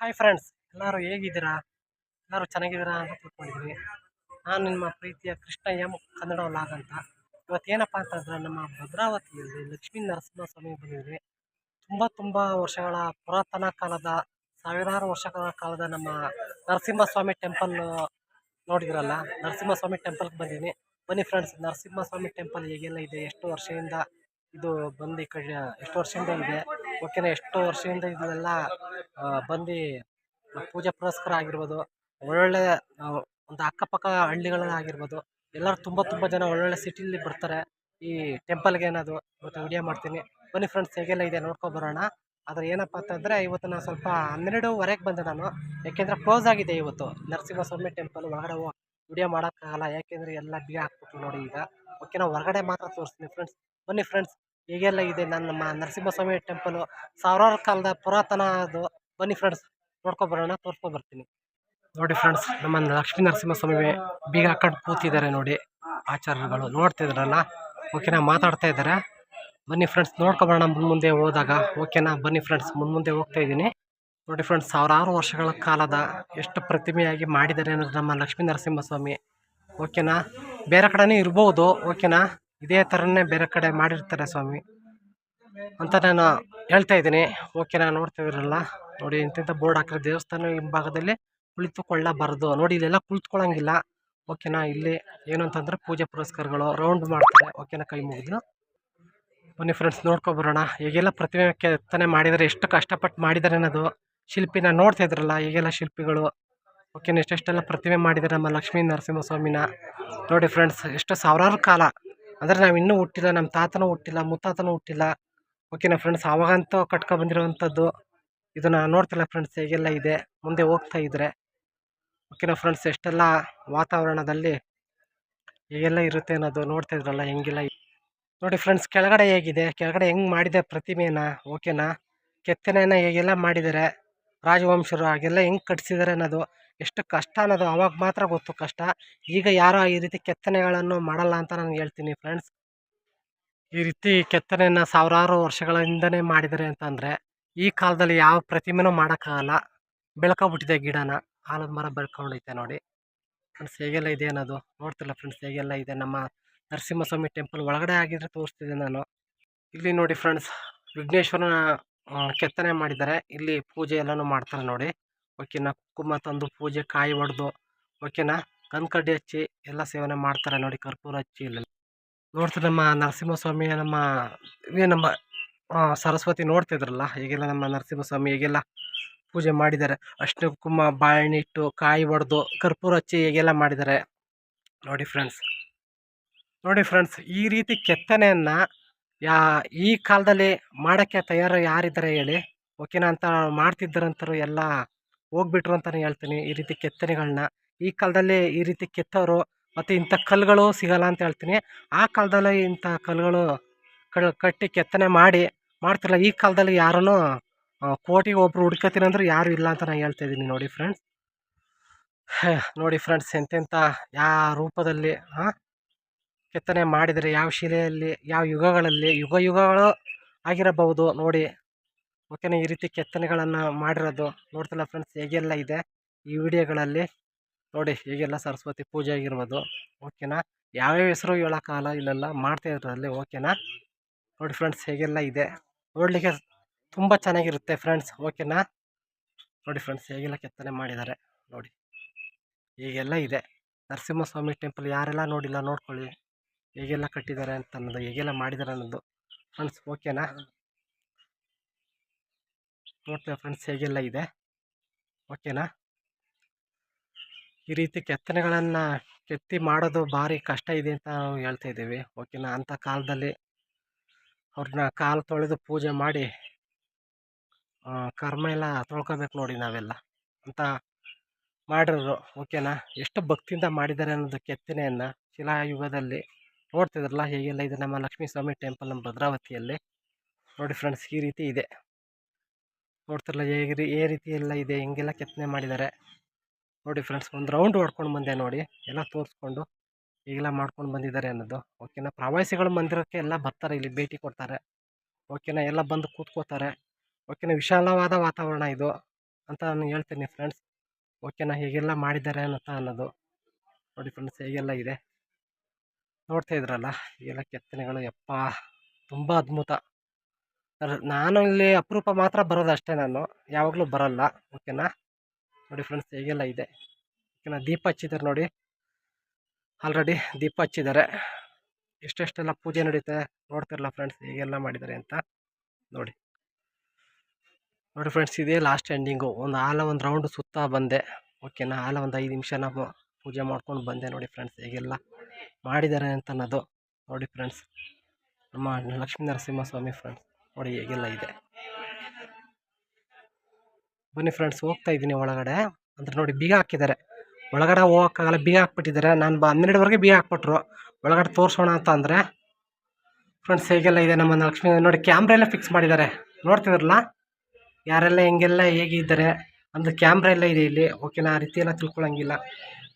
Hi friends ಎಲ್ಲರೂ ಹೇಗಿದ್ದೀರಾ? ಎಲ್ಲರೂ ಚೆನ್ನಾಗಿದ್ದೀರಾ ಅಂತ ತಿಳ್ಕೊಂಡಿದ್ವಿ ನಾನು ನಿಮ್ಮ ಪ್ರೀತಿಯ ಕೃಷ್ಣ ಎಂ ಕನ್ನಡ ಲಾಗ್ ಅಂತ. ಇವತ್ತೇನಪ್ಪ ಅಂತಂದರೆ ನಮ್ಮ ಭದ್ರಾವತಿಯಲ್ಲಿ ಲಕ್ಷ್ಮೀ ನರಸಿಂಹಸ್ವಾಮಿ ಬಂದಿದ್ವಿ. ತುಂಬ ತುಂಬ ವರ್ಷಗಳ ಪುರಾತನ ಕಾಲದ, ಸಾವಿರಾರು ವರ್ಷಗಳ ಕಾಲದ ನಮ್ಮ ನರಸಿಂಹಸ್ವಾಮಿ ಟೆಂಪಲ್ ನೋಡಿದ್ರಲ್ಲ? ನರಸಿಂಹಸ್ವಾಮಿ ಟೆಂಪಲ್ಗೆ ಬಂದಿದ್ದೀನಿ ಬನ್ನಿ ಫ್ರೆಂಡ್ಸ್ ನರಸಿಂಹಸ್ವಾಮಿ ಟೆಂಪಲ್ ಹೇಗೆಲ್ಲ ಇದೆ? ಎಷ್ಟು ವರ್ಷದಿಂದ ಇದು ಬಂದು ಈ ಕಡೆ, ಎಷ್ಟು ವರ್ಷದಿಂದ ಇದೆ? ಓಕೆನಾ ಎಷ್ಟೋ ವರ್ಷದಿಂದ ಇದನ್ನೆಲ್ಲ ಬಂದು ಪೂಜೆ ಪುರಸ್ಕಾರ ಆಗಿರ್ಬೋದು, ಒಳ್ಳೊಳ್ಳೆ ಒಂದು ಅಕ್ಕಪಕ್ಕ ಹಳ್ಳಿಗಳನ್ನಾಗಿರ್ಬೋದು ಎಲ್ಲರೂ ತುಂಬ ತುಂಬ ಜನ ಒಳ್ಳೊಳ್ಳೆ ಸಿಟಿಲಿ ಬರ್ತಾರೆ. ಈ ಟೆಂಪಲ್ಗೆ ಏನದು ಇವತ್ತು ವಿಡಿಯೋ ಮಾಡ್ತೀನಿ. ಬನ್ನಿ ಫ್ರೆಂಡ್ಸ್ ಹೇಗೆಲ್ಲ ಇದೆ ನೋಡ್ಕೊ ಬರೋಣ. ಆದರೆ ಏನಪ್ಪ ಅಂತಂದರೆ ಇವತ್ತು ನಾನು ಸ್ವಲ್ಪ ಹನ್ನೆರಡುವರೆಗೆ ಬಂದೆ ನಾನು. ಯಾಕೆಂದರೆ ಕ್ಲೋಸ್ ಆಗಿದೆ ಇವತ್ತು. ನರಸಿಂಹಸ್ವಾಮಿ ಟೆಂಪಲ್ ಒಳಗಡೆ ವಿಡಿಯೋ ಮಾಡೋಕ್ಕಾಗಲ್ಲ. ಯಾಕೆಂದರೆ ಎಲ್ಲ ಬಿ ಹಾಕ್ಬಿಟ್ಟು ನೋಡಿ ಈಗ. ಓಕೆ ನಾವು ಹೊರಗಡೆ ಮಾತ್ರ ತೋರಿಸ್ತೀನಿ ಫ್ರೆಂಡ್ಸ್ ಬನ್ನಿ ಫ್ರೆಂಡ್ಸ್ ಹೇಗೆಲ್ಲ ಇದೆ ನನ್ನ ನರಸಿಂಹಸ್ವಾಮಿ ಟೆಂಪಲು ಸಾವಿರಾರು ಕಾಲದ ಪುರಾತನ ಅದು. ಬನ್ನಿ ಫ್ರೆಂಡ್ಸ್ ನೋಡ್ಕೊಬರೋಣ ತೋರ್ಸ್ಕೊಬರ್ತೀನಿ ನೋಡಿ ಫ್ರೆಂಡ್ಸ್ ನಮ್ಮ ಲಕ್ಷ್ಮೀ ನರಸಿಂಹಸ್ವಾಮಿ ಬೀಗ ಹಾಕೊಂಡು ಕೂತಿದ್ದಾರೆ ನೋಡಿ ಆಚಾರ್ಯರುಗಳು. ನೋಡ್ತಿದ್ರಲ್ಲ ಓಕೆನಾ ಮಾತಾಡ್ತಾ ಇದ್ದಾರೆ. ಬನ್ನಿ ಫ್ರೆಂಡ್ಸ್ ನೋಡ್ಕೊಬರೋಣ ಮುಂದೆ ಮುಂದೆ ಹೋದಾಗ. ಓಕೆನಾ ಬನ್ನಿ ಫ್ರೆಂಡ್ಸ್ ಮುಂದೆ ಹೋಗ್ತಾ ಇದ್ದೀನಿ. ನೋಡಿ ಫ್ರೆಂಡ್ಸ್ ಸಾವಿರಾರು ವರ್ಷಗಳ ಕಾಲದ ಎಷ್ಟು ಪ್ರತಿಮೆಯಾಗಿ ಮಾಡಿದ್ದಾರೆ ಅನ್ನೋದು ನಮ್ಮ ಲಕ್ಷ್ಮೀ ನರಸಿಂಹಸ್ವಾಮಿ. ಓಕೆನಾ ಬೇರೆ ಕಡೆನೇ ಇರ್ಬೋದು. ಓಕೆನಾ ಇದೇ ಥರನೇ ಬೇರೆ ಕಡೆ ಮಾಡಿರ್ತಾರೆ ಸ್ವಾಮಿ. ಅಂತ ನಾನು ಹೇಳ್ತಾ ಇದ್ದೀನಿ. ಓಕೆನಾ ನೋಡ್ತಿದ್ರಲ್ಲ ನೋಡಿ ಇಂತಿಂಥ ಬೋರ್ಡ್ ಹಾಕಿರೋ ದೇವಸ್ಥಾನ ಹಿಂಭಾಗದಲ್ಲಿ ಕುಳಿತುಕೊಳ್ಳಬಾರ್ದು. ನೋಡಿ, ಇಲ್ಲೆಲ್ಲ ಕುಳಿತುಕೊಳ್ಳಂಗಿಲ್ಲ. ಓಕೆನಾ ಇಲ್ಲಿ ಏನು ಅಂತಂದರೆ ಪೂಜೆ ಪುರಸ್ಕಾರಗಳು ರೌಂಡ್ ಮಾಡ್ತಾರೆ. ಓಕೆನಾ ಕೈ ಮುಗಿದು. ಬನ್ನಿ ಫ್ರೆಂಡ್ಸ್ ನೋಡ್ಕೊಬರೋಣ ಈಗೆಲ್ಲ ಪ್ರತಿಮೆ ಕೆತ್ತನೆ ಮಾಡಿದರೆ ಎಷ್ಟು ಕಷ್ಟಪಟ್ಟು ಮಾಡಿದ್ದಾರೆ ಅನ್ನೋದು ಶಿಲ್ಪಿನ ನೋಡ್ತಾ ಇದ್ರಲ್ಲ ಈಗೆಲ್ಲ ಶಿಲ್ಪಿಗಳು. ಓಕೆನಾ ಎಷ್ಟೆಷ್ಟೆಲ್ಲ ಪ್ರತಿಮೆ ಮಾಡಿದ್ದಾರೆ ನಮ್ಮ ಲಕ್ಷ್ಮೀ ನರಸಿಂಹಸ್ವಾಮಿನ. ನೋಡಿ ಫ್ರೆಂಡ್ಸ್ ಎಷ್ಟು ಸಾವಿರಾರು ಕಾಲ ಅಂದರೆ ನಾವು ಇನ್ನೂ ಹುಟ್ಟಿಲ್ಲ ನಮ್ಮ ತಾತನೂ ಹುಟ್ಟಿಲ್ಲ, ಮುತ್ತಾತನೂ ಹುಟ್ಟಿಲ್ಲ. ಓಕೆನಾ ಫ್ರೆಂಡ್ಸ್ ಆವಾಗಂತೂ ಕಟ್ಕೊ ಬಂದಿರುವಂಥದ್ದು ಇದನ್ನು ನೋಡ್ತಿಲ್ಲ ಫ್ರೆಂಡ್ಸ್ ಹೇಗೆಲ್ಲ ಇದೆ, ಮುಂದೆ ಹೋಗ್ತಾ ಇದ್ರೆ. ಓಕೆನಾ ಫ್ರೆಂಡ್ಸ್ ಎಷ್ಟೆಲ್ಲ ವಾತಾವರಣದಲ್ಲಿ ಹೇಗೆಲ್ಲ ಇರುತ್ತೆ ಅನ್ನೋದು ನೋಡ್ತಾ ಇದ್ರಲ್ಲ, ಹೆಂಗಿಲ್ಲ ನೋಡಿ ಫ್ರೆಂಡ್ಸ್ ಕೆಳಗಡೆ ಹೇಗಿದೆ, ಕೆಳಗಡೆ ಹೆಂಗೆ ಮಾಡಿದೆ ಪ್ರತಿಮೆನ ಓಕೆನಾ ಕೆತ್ತನೆನ ಹೇಗೆಲ್ಲ ಮಾಡಿದ್ದಾರೆ ರಾಜವಂಶರು ಹಾಗೆಲ್ಲ ಹೆಂಗೆ ಕಟ್ಸಿದ್ದಾರೆ ಅನ್ನೋದು ಎಷ್ಟು ಕಷ್ಟ ಅನ್ನೋದು ಅವಾಗ ಮಾತ್ರ ಗೊತ್ತು ಕಷ್ಟ. ಈಗ ಯಾರೋ ಈ ರೀತಿ ಕೆತ್ತನೆಗಳನ್ನು ಮಾಡಲ್ಲ ಅಂತ ನಾನು ಹೇಳ್ತೀನಿ ಫ್ರೆಂಡ್ಸ್ ಈ ರೀತಿ ಕೆತ್ತನೆಯನ್ನು ಸಾವಿರಾರು ವರ್ಷಗಳಿಂದನೇ ಮಾಡಿದ್ದಾರೆ ಅಂತಂದರೆ, ಈ ಕಾಲದಲ್ಲಿ ಯಾವ ಪ್ರತಿಮೆನೂ ಮಾಡೋಕ್ಕಾಗಲ್ಲ. ಬೆಳ್ಕೊಬಿಟ್ಟಿದೆ ಗಿಡನ. ಆಲದ ಮರ ಬೆಳ್ಕೊಂಡೈತೆ ನೋಡಿ. ಫ್ರೆಂಡ್ಸ್ ಹೇಗೆಲ್ಲ ಇದೆ ಅನ್ನೋದು ನೋಡ್ತಿಲ್ಲ ಫ್ರೆಂಡ್ಸ್ ಹೇಗೆಲ್ಲ ಇದೆ? ನಮ್ಮ ನರಸಿಂಹಸ್ವಾಮಿ ಟೆಂಪಲ್ ಒಳಗಡೆ ಆಗಿದ್ರೆ ತೋರಿಸ್ತಿದ್ದೆ ನಾನು. ಇಲ್ಲಿ ನೋಡಿ ಫ್ರೆಂಡ್ಸ್ ವಿಘ್ನೇಶ್ವರನ ಕೆತ್ತನೆ ಮಾಡಿದ್ದಾರೆ. ಇಲ್ಲಿ ಪೂಜೆ ಎಲ್ಲನೂ ಮಾಡ್ತಾರೆ ನೋಡಿ. ಓಕೆನಾ? ಕುಂಕುಮ ತಂದು ಪೂಜೆ ಕಾಯಿ ಒಡೆದು ಓಕೆನಾ ಕನ್ಕಡ್ಡಿ ಹಚ್ಚಿ ಎಲ್ಲ ಸೇವನೆ ಮಾಡ್ತಾರೆ ನೋಡಿ ಕರ್ಪೂರ ಹಚ್ಚಿ ಇಲ್ಲೆಲ್ಲ. ನೋಡ್ತಾರೆ ನಮ್ಮ ನರಸಿಂಹಸ್ವಾಮಿಯ ನಮ್ಮ ಏನು ನಮ್ಮ ಸರಸ್ವತಿ ನೋಡ್ತಿದ್ರಲ್ಲ, ಈಗೆಲ್ಲ ನಮ್ಮ ನರಸಿಂಹಸ್ವಾಮಿ ಈಗೆಲ್ಲ ಪೂಜೆ ಮಾಡಿದ್ದಾರೆ. ಅಷ್ಟು ಕುಂಕುಮ, ಬಾಳೆಹಣ್ಣು ಇಟ್ಟು ಕಾಯಿ ಒಡೆದು ಕರ್ಪೂರ ಹಚ್ಚಿ ಹೇಗೆಲ್ಲ ಮಾಡಿದ್ದಾರೆ. ನೋಡಿ ಫ್ರೆಂಡ್ಸ್ ನೋಡಿ ಫ್ರೆಂಡ್ಸ್ ಈ ರೀತಿ ಕೆತ್ತನೆಯನ್ನು ಯಾ, ಈ ಕಾಲದಲ್ಲಿ ಮಾಡೋಕ್ಕೆ ತಯಾರು ಯಾರಿದ್ದಾರೆ ಹೇಳಿ ಓಕೆನಾ ಅಂತ ಮಾಡ್ತಿದ್ದರಂತರು ಎಲ್ಲ ಹೋಗ್ಬಿಟ್ರು ಅಂತಲೇ ಹೇಳ್ತೀನಿ, ಈ ರೀತಿ ಕೆತ್ತನೆಗಳನ್ನ ಈ ಕಾಲದಲ್ಲಿ ಈ ರೀತಿ ಕೆತ್ತೋರು ಮತ್ತು ಇಂಥ ಕಲ್ಲುಗಳು ಸಿಗಲ್ಲ ಅಂತ ಹೇಳ್ತೀನಿ. ಆ ಕಾಲದಲ್ಲಿ ಇಂಥ ಕಲ್ಲುಗಳು ಕಟ್ಟಿ ಕೆತ್ತನೆ ಮಾಡಿ ಮಾಡ್ತಿರಲ್ಲ, ಈ ಕಾಲದಲ್ಲಿ ಯಾರೂ ಕೋಟಿಗೆ ಒಬ್ರು ಹುಡ್ಕೋತೀನಿ ಅಂದ್ರೆ ಯಾರು ಇಲ್ಲ ಅಂತ ನಾನು ಹೇಳ್ತಾ ಇದ್ದೀನಿ ನೋಡಿ ಫ್ರೆಂಡ್ಸ್ ನೋಡಿ ಫ್ರೆಂಡ್ಸ್ ಎಂತೆಂಥ, ಯಾವ ರೂಪದಲ್ಲಿ ಕೆತ್ತನೆ ಮಾಡಿದರೆ, ಯಾವ ಶಿಲೆಯಲ್ಲಿ, ಯಾವ ಯುಗಗಳಲ್ಲಿ, ಯುಗ, ಯುಗಗಳು ಆಗಿರಬಹುದು ನೋಡಿ. ಓಕೆನಾ ಈ ರೀತಿ ಕೆತ್ತನೆಗಳನ್ನು ಮಾಡಿರೋದು ನೋಡ್ತಿಲ್ಲ ಫ್ರೆಂಡ್ಸ್ ಹೇಗೆಲ್ಲ ಇದೆ ಈ ವಿಡಿಯೋಗಳಲ್ಲಿ. ನೋಡಿ ಹೇಗೆಲ್ಲ ಸರಸ್ವತಿ ಪೂಜೆ ಆಗಿರ್ಬೋದು ಓಕೆನಾ ಯಾವ್ಯಾವ ಹೆಸರು ಹೇಳೋಕ್ಕಾಗಲ್ಲ, ಇಲ್ಲೆಲ್ಲ ಮಾಡ್ತಾ ಇರೋದ್ರಲ್ಲಿ ಓಕೆನಾ ನೋಡಿ ಫ್ರೆಂಡ್ಸ್ ಹೇಗೆಲ್ಲ ಇದೆ. ನೋಡಲಿಕ್ಕೆ ತುಂಬ ಚೆನ್ನಾಗಿರುತ್ತೆ ಫ್ರೆಂಡ್ಸ್ ಓಕೆನಾ ನೋಡಿ ಫ್ರೆಂಡ್ಸ್ ಹೇಗೆಲ್ಲ ಕೆತ್ತನೆ ಮಾಡಿದ್ದಾರೆ, ನೋಡಿ. ಹೀಗೆಲ್ಲ ಇದೆ. ನರಸಿಂಹಸ್ವಾಮಿ ಟೆಂಪಲ್ ಯಾರೆಲ್ಲ ನೋಡಿಲ್ಲ ನೋಡ್ಕೊಳ್ಳಿ. ಹೇಗೆಲ್ಲ ಕಟ್ಟಿದ್ದಾರೆ ಅಂತ ಅನ್ನೋದು ಹೇಗೆಲ್ಲ ಮಾಡಿದ್ದಾರೆ ಅನ್ನೋದು. ಫ್ರೆಂಡ್ಸ್ ಓಕೆನಾ ನೋಡ್ತೇವೆ ಫ್ರೆಂಡ್ಸ್ ಹೇಗೆಲ್ಲ ಇದೆ. ಓಕೆನಾ ಈ ರೀತಿ ಕೆತ್ತನೆಗಳನ್ನು ಕೆತ್ತಿ ಮಾಡೋದು ಭಾರಿ ಕಷ್ಟ ಇದೆ ಅಂತ ನಾವು ಹೇಳ್ತಾ ಇದ್ದೀವಿ. ಓಕೆನಾ ಅಂಥ ಕಾಲದಲ್ಲಿ ಅವ್ರನ್ನ ಕಾಲು ತೊಳೆದು ಪೂಜೆ ಮಾಡಿ ಕರ್ಮ ಎಲ್ಲ ತೊಳ್ಕೊಬೇಕು ನೋಡಿ ನಾವೆಲ್ಲ ಅಂತ ಮಾಡಿರೋರು ಓಕೆನಾ ಎಷ್ಟು ಭಕ್ತಿಯಿಂದ ಮಾಡಿದ್ದಾರೆ ಅನ್ನೋದು ಕೆತ್ತನೆಯನ್ನು ಶಿಲಾಯುಗದಲ್ಲಿ ನೋಡ್ತಿದ್ರಲ್ಲ ಹೇಗೆಲ್ಲ ಇದೆ ನಮ್ಮ ಲಕ್ಷ್ಮೀ ಸ್ವಾಮಿ ಟೆಂಪಲ್ ನಮ್ಮ ಭದ್ರಾವತಿಯಲ್ಲಿ. ನೋಡಿ ಫ್ರೆಂಡ್ಸ್ ಈ ರೀತಿ ಇದೆ. ನೋಡ್ತಿರಲ್ಲ ಹೇಗೆ ಏ ರೀತಿ ಎಲ್ಲ ಇದೆ, ಹೆಂಗೆಲ್ಲ ಕೆತ್ತನೆ ಮಾಡಿದ್ದಾರೆ ನೋಡಿ ಫ್ರೆಂಡ್ಸ್ ಒಂದು ರೌಂಡ್ ಹೊಡ್ಕೊಂಡು ಬಂದೆ ನೋಡಿ, ಎಲ್ಲ ತೋರಿಸ್ಕೊಂಡು ಈಗೆಲ್ಲ ಮಾಡ್ಕೊಂಡು ಬಂದಿದ್ದಾರೆ ಅನ್ನೋದು. ಓಕೆನಾ ಪ್ರವಾಸಿಗಳು ಮಂದಿರಕ್ಕೆ ಎಲ್ಲ ಬರ್ತಾರೆ, ಇಲ್ಲಿ ಭೇಟಿ ಕೊಡ್ತಾರೆ. ಓಕೆನಾ ಎಲ್ಲ ಬಂದು ಕೂತ್ಕೋತಾರೆ. ಓಕೆನಾ ವಿಶಾಲವಾದ ವಾತಾವರಣ ಇದು ಅಂತ ನಾನು ಹೇಳ್ತೀನಿ ಫ್ರೆಂಡ್ಸ್ ಓಕೆನಾ ಹೇಗೆಲ್ಲ ಮಾಡಿದ್ದಾರೆ ಅಂತ ಅನ್ನೋದು. ನೋಡಿ ಫ್ರೆಂಡ್ಸ್ ಹೇಗೆಲ್ಲ ಇದೆ. ನೋಡ್ತಾ ಇದ್ರಲ್ಲ ಈಗೆಲ್ಲ ಕೆತ್ತನೆಗಳು, ಯಪ್ಪ, ತುಂಬ ಅದ್ಭುತ. ನಾನು ಇಲ್ಲಿ ಅಪರೂಪ ಮಾತ್ರ ಬರೋದು ಅಷ್ಟೇ ನಾನು. ಯಾವಾಗಲೂ ಬರಲ್ಲ. ಓಕೆನಾ? ನೋಡಿ ಫ್ರೆಂಡ್ಸ್, ಹೇಗೆಲ್ಲ ಇದೆ. ಓಕೆನಾ? ದೀಪ ಹಚ್ಚಿದ್ದಾರೆ ನೋಡಿ. ಆಲ್ರೆಡಿ ದೀಪ ಹಚ್ಚಿದ್ದಾರೆ. ಎಷ್ಟೆಷ್ಟೆಲ್ಲ ಪೂಜೆ ನಡೀತೆ ನೋಡ್ತಿರಲ್ಲ ಫ್ರೆಂಡ್ಸ್, ಹೇಗೆಲ್ಲ ಮಾಡಿದ್ದಾರೆ ಅಂತ. ನೋಡಿ. ನೋಡಿ ಫ್ರೆಂಡ್ಸ್, ಇದೇ ಲಾಸ್ಟ್ ಎಂಡಿಂಗು. ಒಂದು ಆಲ ಒಂದು ರೌಂಡ್ ಸುತ್ತ ಬಂದೆ. ಓಕೆನಾ? ಆಲ ಒಂದು ಐದು ನಿಮಿಷ ನಾವು ಪೂಜೆ ಮಾಡ್ಕೊಂಡು ಬಂದೆ ನೋಡಿ ಫ್ರೆಂಡ್ಸ್, ಹೇಗೆಲ್ಲ ಮಾಡಿದ್ದಾರೆ ಅಂತ ಅನ್ನೋದು. ನೋಡಿ ಫ್ರೆಂಡ್ಸ್, ನಮ್ಮ ಲಕ್ಷ್ಮೀ ನರಸಿಂಹಸ್ವಾಮಿ ಫ್ರೆಂಡ್ಸ್. ನೋಡಿ ಹೇಗೆಲ್ಲ ಇದೆ. ಬನ್ನಿ ಫ್ರೆಂಡ್ಸ್ ಹೋಗ್ತಾ ಇದ್ದೀನಿ ಒಳಗಡೆ. ಅಂದ್ರೆ ನೋಡಿ ಬೀಗ ಹಾಕಿದ್ದಾರೆ. ಒಳಗಡೆ ಹೋಗೋಕ್ಕಾಗಲ್ಲ, ಬೀಗ ಹಾಕ್ಬಿಟ್ಟಿದ್ದಾರೆ. ನಾನು ಬ ಹನ್ನೆರಡುವರೆಗೆ ಬೀಗ ಹಾಕ್ಬಿಟ್ರು. ಒಳಗಡೆ ತೋರಿಸೋಣ ಅಂತ ಅಂದರೆ. ಫ್ರೆಂಡ್ಸ್ ಹೇಗೆಲ್ಲ ಇದೆ ನಮ್ಮ ಲಕ್ಷ್ಮೀ ನೋಡಿ ಕ್ಯಾಮ್ರಾ ಎಲ್ಲ ಫಿಕ್ಸ್ ಮಾಡಿದ್ದಾರೆ. ನೋಡ್ತಿದ್ರಲ್ಲ ಯಾರೆಲ್ಲ ಹೆಂಗೆಲ್ಲ ಹೇಗಿದ್ದಾರೆ ಅಂದ್ರೆ ಕ್ಯಾಮ್ರಾ ಎಲ್ಲ ಇದೆ ಇಲ್ಲಿ. ಓಕೆನಾ ಆ ರೀತಿ ಎಲ್ಲ ತಿಳ್ಕೊಳಂಗಿಲ್ಲ.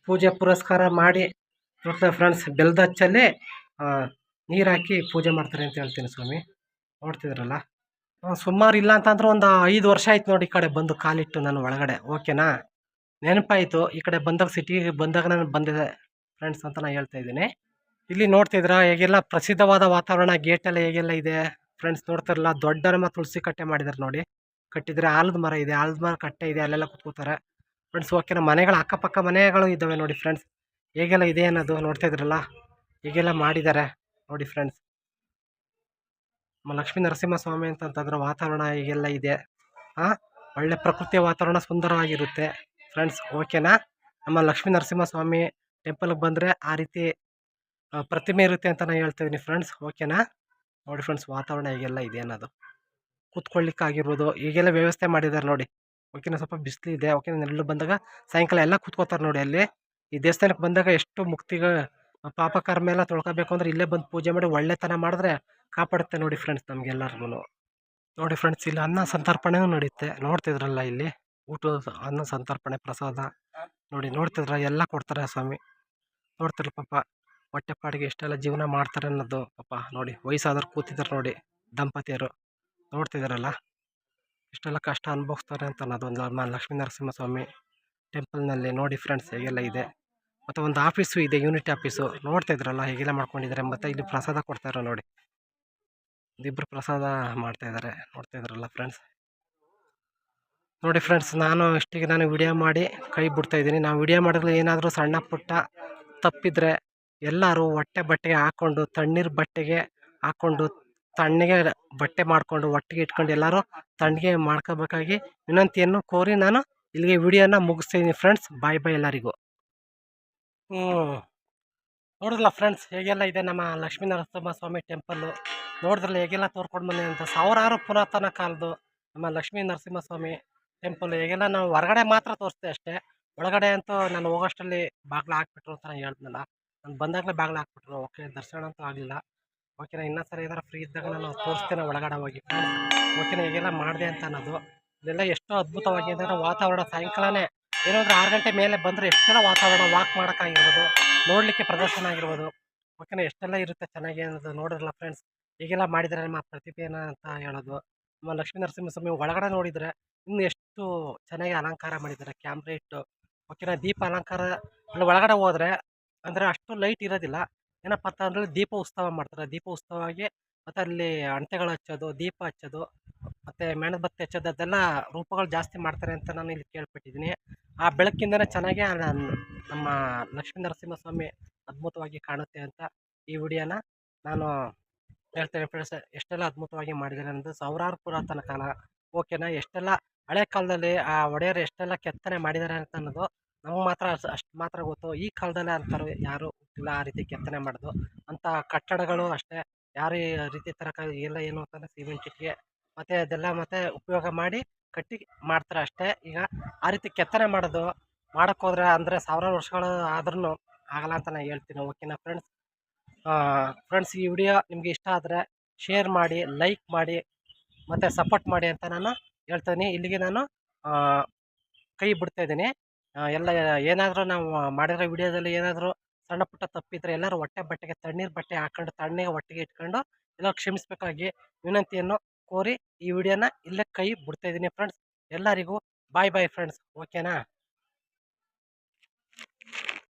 ಪೂಜೆ ಪುರಸ್ಕಾರ ಮಾಡಿ ನೋಡ್ತಾರೆ ಫ್ರೆಂಡ್ಸ್ ಬೆಲ್ದಚ್ಚಲ್ಲಿ ನೀರು ಹಾಕಿ ಪೂಜೆ ಮಾಡ್ತಾರೆ ಅಂತ ಹೇಳ್ತೀನಿ ಸ್ವಾಮಿ. ನೋಡ್ತಿದ್ರಲ್ಲ? ಸುಮಾರು ಇಲ್ಲ ಅಂತಂದ್ರೆ ಒಂದು ಐದು ವರ್ಷ ಆಯ್ತು ನೋಡಿ ಈ ಕಡೆ ಬಂದು ಕಾಲಿಟ್ಟು ನಾನು ಒಳಗಡೆ. ಓಕೆನಾ? ನೆನಪಾಯಿತು, ಈ ಕಡೆ ಬಂದಾಗ ಸಿಟಿಗೆ ಬಂದಾಗ ನಾನು ಬಂದಿದೆ ಫ್ರೆಂಡ್ಸ್ ಅಂತ ನಾನು ಹೇಳ್ತಾ ಇದ್ದೀನಿ. ಇಲ್ಲಿ ನೋಡ್ತಿದ್ರ, ಹೇಗೆಲ್ಲ ಪ್ರಸಿದ್ಧವಾದ ವಾತಾವರಣ ಗೇಟೆಲ್ಲ ಹೇಗೆಲ್ಲ ಇದೆ? ಫ್ರೆಂಡ್ಸ್ ನೋಡ್ತಿರಲ್ಲ ನಮ್ಮ ತುಳಸಿ ಕಟ್ಟೆ ಮಾಡಿದ್ದಾರೆ ನೋಡಿ. ಕಟ್ಟಿದ್ರೆ ಆಲದ ಮರ ಇದೆ, ಆಲದ ಮರ ಕಟ್ಟೆ ಇದೆ, ಅಲ್ಲೆಲ್ಲ ಕೂತ್ಕೋತಾರೆ. ಫ್ರೆಂಡ್ಸ್ ಓಕೆನಾ, ಮನೆಗಳ ಅಕ್ಕಪಕ್ಕ ಮನೆಗಳು ಇದ್ದಾವೆ ನೋಡಿ ಫ್ರೆಂಡ್ಸ್ ಹೇಗೆಲ್ಲ ಇದೆ ಅನ್ನೋದು ನೋಡ್ತಾ ಇದ್ರಲ್ಲ ಹೇಗೆಲ್ಲ ಮಾಡಿದ್ದಾರೆ ನೋಡಿ ಫ್ರೆಂಡ್ಸ್ ಲಕ್ಷ್ಮೀ ನರಸಿಂಹಸ್ವಾಮಿ ಅಂತಂತಂದ್ರೆ ವಾತಾವರಣ ಈಗೆಲ್ಲ ಇದೆ. ಹಾಂ ಒಳ್ಳೆ ಪ್ರಕೃತಿಯ ವಾತಾವರಣ ಸುಂದರವಾಗಿರುತ್ತೆ. ಫ್ರೆಂಡ್ಸ್ ಓಕೆನಾ ನಮ್ಮ ಲಕ್ಷ್ಮೀ ನರಸಿಂಹಸ್ವಾಮಿ ಟೆಂಪಲ್ಗೆ ಬಂದರೆ ಆ ರೀತಿ ಪ್ರತಿಮೆ ಇರುತ್ತೆ ಅಂತ ನಾನು ಹೇಳ್ತಾ ಇದ್ದೀನಿ ಫ್ರೆಂಡ್ಸ್ ಓಕೆನಾ ನೋಡಿ ಫ್ರೆಂಡ್ಸ್ ವಾತಾವರಣ ಈಗೆಲ್ಲ ಇದೆ ಅನ್ನೋದು. ಕೂತ್ಕೊಳ್ಳಿಕ್ಕಾಗಿರ್ಬೋದು. ಈಗೆಲ್ಲ ವ್ಯವಸ್ಥೆ ಮಾಡಿದ್ದಾರೆ ನೋಡಿ. ಓಕೆನಾ ಸ್ವಲ್ಪ ಬಿಸಿಲು ಇದೆ. ಓಕೆನಾ ನೆರಳು ಬಂದಾಗ ಸಾಯಂಕಾಲ ಎಲ್ಲ ಕೂತ್ಕೋತಾರೆ ನೋಡಿ ಅಲ್ಲಿ. ಈ ದೇವಸ್ಥಾನಕ್ಕೆ ಬಂದಾಗ ಎಷ್ಟು ಮುಕ್ತಿಗೆ ಪಾಪ ಕರ್ಮ ಎಲ್ಲ ತೊಳ್ಕೊಬೇಕು ಅಂದರೆ ಇಲ್ಲೇ ಬಂದು ಪೂಜೆ ಮಾಡಿ ಒಳ್ಳೆತನ ಮಾಡಿದ್ರೆ ಕಾಪಾಡುತ್ತೆ ನೋಡಿ ಫ್ರೆಂಡ್ಸ್ ನಮಗೆಲ್ಲರಿಗೂ ನೋಡಿ ಫ್ರೆಂಡ್ಸ್ ಇಲ್ಲಿ ಅನ್ನ ಸಂತರ್ಪಣೆನೂ ನಡೆಯುತ್ತೆ ನೋಡ್ತಿದ್ರಲ್ಲ ಇಲ್ಲಿ? ಊಟದ ಅನ್ನ ಸಂತರ್ಪಣೆ, ಪ್ರಸಾದ. ನೋಡಿ, ನೋಡ್ತಿದ್ರ? ಎಲ್ಲ ಕೊಡ್ತಾರೆ ಸ್ವಾಮಿ. ನೋಡ್ತಿರಲ್ಲ ಪಾಪ, ಹೊಟ್ಟೆ ಪಾಡಿಗೆ ಎಷ್ಟೆಲ್ಲ ಜೀವನ ಮಾಡ್ತಾರೆ ಅನ್ನೋದು ಪಾಪ. ನೋಡಿ, ವಯಸ್ಸಾದವ್ರು ಕೂತಿದ್ದಾರೆ ನೋಡಿ, ದಂಪತಿಯರು. ನೋಡ್ತಿದ್ದಾರಲ್ಲ ಇಷ್ಟೆಲ್ಲ ಕಷ್ಟ ಅನುಭವಿಸ್ತಾರೆ ಅಂತ ಅನ್ನೋದು ಒಂದು ಲಕ್ಷ್ಮೀ ನರಸಿಂಹಸ್ವಾಮಿ ಟೆಂಪಲ್ನಲ್ಲಿ ನೋಡಿ ಫ್ರೆಂಡ್ಸ್ ಹೇಗೆಲ್ಲ ಇದೆ. ಮತ್ತು ಒಂದು ಆಫೀಸು ಇದೆ ಯೂನಿಟ್ ಆಫೀಸು ನೋಡ್ತಾ ಇದ್ರಲ್ಲ ಹೇಗೆಲ್ಲ ಮಾಡ್ಕೊಂಡಿದ್ದಾರೆ? ಮತ್ತು ಇಲ್ಲಿ ಪ್ರಸಾದ ಕೊಡ್ತಾರೆ ನೋಡಿ. ಇಬ್ಬರು ಪ್ರಸಾದ ಮಾಡ್ತಾಯಿದ್ದಾರೆ ನೋಡ್ತಾ ಇದ್ರಲ್ಲ ಫ್ರೆಂಡ್ಸ್ ನೋಡಿ ಫ್ರೆಂಡ್ಸ್ ನಾನು ಇಷ್ಟಿಗೆ ನಾನು ವಿಡಿಯೋ ಮಾಡಿ ಕೈ ಬಿಡ್ತಾ ಇದ್ದೀನಿ. ನಾವು ವಿಡಿಯೋ ಮಾಡಿದ್ರೆ ಏನಾದರೂ ಸಣ್ಣ ಪುಟ್ಟ ತಪ್ಪಿದ್ರೆ ಎಲ್ಲರೂ ಹೊಟ್ಟೆ ಬಟ್ಟೆಗೆ ಹಾಕ್ಕೊಂಡು ತಣ್ಣೀರು ಬಟ್ಟೆಗೆ ಹಾಕ್ಕೊಂಡು ತಣ್ಣಗೆ ಬಟ್ಟೆ ಮಾಡಿಕೊಂಡು, ಒಟ್ಟಿಗೆ ಇಟ್ಕೊಂಡು ಎಲ್ಲರೂ ತಣ್ಣಗೆ ಮಾಡ್ಕೋಬೇಕಾಗಿ ವಿನಂತಿಯನ್ನು ಕೋರಿ ನಾನು ಇಲ್ಲಿಗೆ ವಿಡಿಯೋನ ಮುಗಿಸ್ತೀನಿ ಫ್ರೆಂಡ್ಸ್ ಬಾಯ್ ಬಾಯ್ ಎಲ್ಲರಿಗೂ. ಹ್ಞೂ ನೋಡಿದ್ರಲ್ಲ ಫ್ರೆಂಡ್ಸ್ ಹೇಗೆಲ್ಲ ಇದೆ ನಮ್ಮ ಲಕ್ಷ್ಮೀ ನರಸಿಂಹ ಸ್ವಾಮಿ ಟೆಂಪಲ್ಲು ನೋಡಿದ್ರಲ್ಲ ಹೇಗೆಲ್ಲ ತೋರ್ಕೊಂಡು ಬಂದೆ ಅಂತ? ಸಾವಿರಾರು ಪುರಾತನ ಕಾಲದ್ದು ನಮ್ಮ ಲಕ್ಷ್ಮೀ ನರಸಿಂಹಸ್ವಾಮಿ ಟೆಂಪಲ್ ಹೇಗೆಲ್ಲ ನಾವು ಹೊರಗಡೆ ಮಾತ್ರ ತೋರಿಸ್ದೆ ಅಷ್ಟೇ. ಒಳಗಡೆ ಅಂತೂ ನಾನು ಹೋಗೋಷ್ಟರಲ್ಲಿ ಬಾಗಿಲು ಹಾಕ್ಬಿಟ್ರು ಅಂತ ನಾನು ಹೇಳಿದ್ನಲ್ಲ. ನಾನು ಬಂದಾಗಲೇ ಬಾಗಿಲು ಹಾಕ್ಬಿಟ್ರು. ಓಕೆ, ದರ್ಶನ ಅಂತೂ ಆಗಲಿಲ್ಲ. ಓಕೆನಾ ಇನ್ನೊಂದು ಸರಿ ಏನಾರು ಫ್ರೀ ಇದ್ದಾಗ ನಾನು ತೋರಿಸ್ತೇನೆ ಒಳಗಡೆ ಹೋಗಿ. ಓಕೆನಾ ಹೇಗೆಲ್ಲ ಮಾಡಿದೆ ಅಂತ ಅನ್ನೋದು. ಇದೆಲ್ಲ ಎಷ್ಟೋ ಅದ್ಭುತವಾಗಿದೆ ಅಂದರೆ ವಾತಾವರಣ ಸಾಯಂಕಾಲನೇ ಏನಾದರೂ ಆರು ಗಂಟೆ ಮೇಲೆ ಬಂದರೆ ಎಷ್ಟೆಲ್ಲ ವಾತಾವರಣ ವಾಕ್ ಮಾಡೋಕ್ಕಾಗಿರ್ಬೋದು? ನೋಡಲಿಕ್ಕೆ ಪ್ರದರ್ಶನ ಆಗಿರ್ಬೋದು. ಓಕೆನಾ ಎಷ್ಟೆಲ್ಲ ಇರುತ್ತೆ ಚೆನ್ನಾಗಿ ಅನ್ನೋದು ನೋಡಿರಲ್ಲ ಫ್ರೆಂಡ್ಸ್ ಹೀಗೆಲ್ಲ ಮಾಡಿದರೆ ನಮ್ಮ ಪ್ರತಿಭೆನ ಅಂತ ಹೇಳೋದು. ನಮ್ಮ ಲಕ್ಷ್ಮೀ ನರಸಿಂಹಸ್ವಾಮಿ ಒಳಗಡೆ ನೋಡಿದರೆ ಇನ್ನು ಎಷ್ಟು ಚೆನ್ನಾಗಿ ಅಲಂಕಾರ ಮಾಡಿದ್ದಾರೆ. ಕ್ಯಾಮ್ರಾ ಇಟ್ಟು ಓಕೆನಾ ದೀಪ ಅಲಂಕಾರ ಅಲ್ಲಿ ಒಳಗಡೆ ಹೋದರೆ ಅಂದರೆ ಅಷ್ಟು ಲೈಟ್ ಇರೋದಿಲ್ಲ. ಏನಪ್ಪ ಅಂತ ಅಂದರೆ ದೀಪ ಉತ್ಸವ ಮಾಡ್ತಾರೆ. ದೀಪ ಉತ್ಸವವಾಗಿ ಮತ್ತು ಅಲ್ಲಿ ಅಂಟೆಗಳು ಹಚ್ಚೋದು, ದೀಪ ಹಚ್ಚೋದು, ಮತ್ತು ಮೇಣದ ಬತ್ತಿ ಹಚ್ಚೋದು, ಅದೆಲ್ಲ ರೂಪಗಳು ಜಾಸ್ತಿ ಮಾಡ್ತಾರೆ ಅಂತ ನಾನು ಇಲ್ಲಿ ಕೇಳ್ಪಟ್ಟಿದ್ದೀನಿ. ಆ ಬೆಳಕಿಂದನೇ ಚೆನ್ನಾಗೇ ನಮ್ಮ ಲಕ್ಷ್ಮೀ ನರಸಿಂಹಸ್ವಾಮಿ ಅದ್ಭುತವಾಗಿ ಕಾಣುತ್ತೆ ಅಂತ ಈ ವಿಡಿಯೋನ ನಾನು ಹೇಳ್ತೇನೆ ಫ್ರೆಂಡ್ಸ್ ಎಷ್ಟೆಲ್ಲ ಅದ್ಭುತವಾಗಿ ಮಾಡಿದ್ದಾರೆ ಅನ್ನೋದು ಸಾವಿರಾರು ಪುರಾತನ ಕಾಲ. ಓಕೆನಾ ಎಷ್ಟೆಲ್ಲ ಹಳೆ ಕಾಲದಲ್ಲಿ ಆ ಒಡೆಯರು ಎಷ್ಟೆಲ್ಲ ಕೆತ್ತನೆ ಮಾಡಿದ್ದಾರೆ ಅಂತ ಅನ್ನೋದು ನಮ್ಗೆ ಮಾತ್ರ ಅಷ್ಟು ಮಾತ್ರ ಗೊತ್ತು. ಈ ಕಾಲದಲ್ಲೇ ಅಂತಾರೆ ಯಾರು ಇಲ್ಲ ಆ ರೀತಿ ಕೆತ್ತನೆ ಮಾಡೋದು. ಅಂಥ ಕಟ್ಟಡಗಳು ಅಷ್ಟೇ. ಯಾರು ರೀತಿ ತರಕಾರಿ ಎಲ್ಲ ಏನು ಅಂತಂದರೆ ಸಿಮೆಂಟ್ ಇಟ್ಟಿಗೆ ಮತ್ತು ಅದೆಲ್ಲ ಮತ್ತೆ ಉಪಯೋಗ ಮಾಡಿ ಕಟ್ಟಿ ಮಾಡ್ತಾರೆ ಅಷ್ಟೇ. ಈಗ ಆ ರೀತಿ ಕೆತ್ತನೆ ಮಾಡೋದು ಮಾಡೋಕ್ಕೋದ್ರೆ ಅಂದರೆ ಸಾವಿರಾರು ವರ್ಷಗಳು ಆದ್ರೂ ಆಗಲ್ಲ ಅಂತ ನಾನು ಹೇಳ್ತೀನಿ. ಓಕೆನಾ ಫ್ರೆಂಡ್ಸ್ ಫ್ರೆಂಡ್ಸ್ ಈ ವಿಡಿಯೋ ನಿಮಗೆ ಇಷ್ಟ ಆದರೆ ಶೇರ್ ಮಾಡಿ ಲೈಕ್ ಮಾಡಿ, ಮತ್ತು ಸಪೋರ್ಟ್ ಮಾಡಿ ಅಂತ ನಾನು ಹೇಳ್ತೀನಿ. ಇಲ್ಲಿಗೆ ನಾನು ಕೈ ಬಿಡ್ತಾ ಇದ್ದೀನಿ. ಎಲ್ಲ ಏನಾದರೂ ನಾವು ಮಾಡಿರೋ ವಿಡಿಯೋದಲ್ಲಿ ಏನಾದರೂ ಸಣ್ಣ ಪುಟ್ಟ ತಪ್ಪಿದ್ರೆ ಎಲ್ಲರೂ ಹೊಟ್ಟೆ ಬಟ್ಟೆಗೆ ತಣ್ಣೀರು ಬಟ್ಟೆ ಹಾಕೊಂಡು ತಣ್ಣಗೆ ಒಟ್ಟಿಗೆ ಇಟ್ಕೊಂಡು ಎಲ್ಲ ಕ್ಷಮಿಸಬೇಕಾಗಿ ವಿನಂತಿಯನ್ನು ಕೋರಿ ಈ ವಿಡಿಯೋನ ಇಲ್ಲೇ ಕೈ ಬಿಡ್ತಾ ಇದ್ದೀನಿ ಫ್ರೆಂಡ್ಸ್ ಎಲ್ಲರಿಗೂ ಬಾಯ್ ಬಾಯ್ ಫ್ರೆಂಡ್ಸ್ ಓಕೆನಾ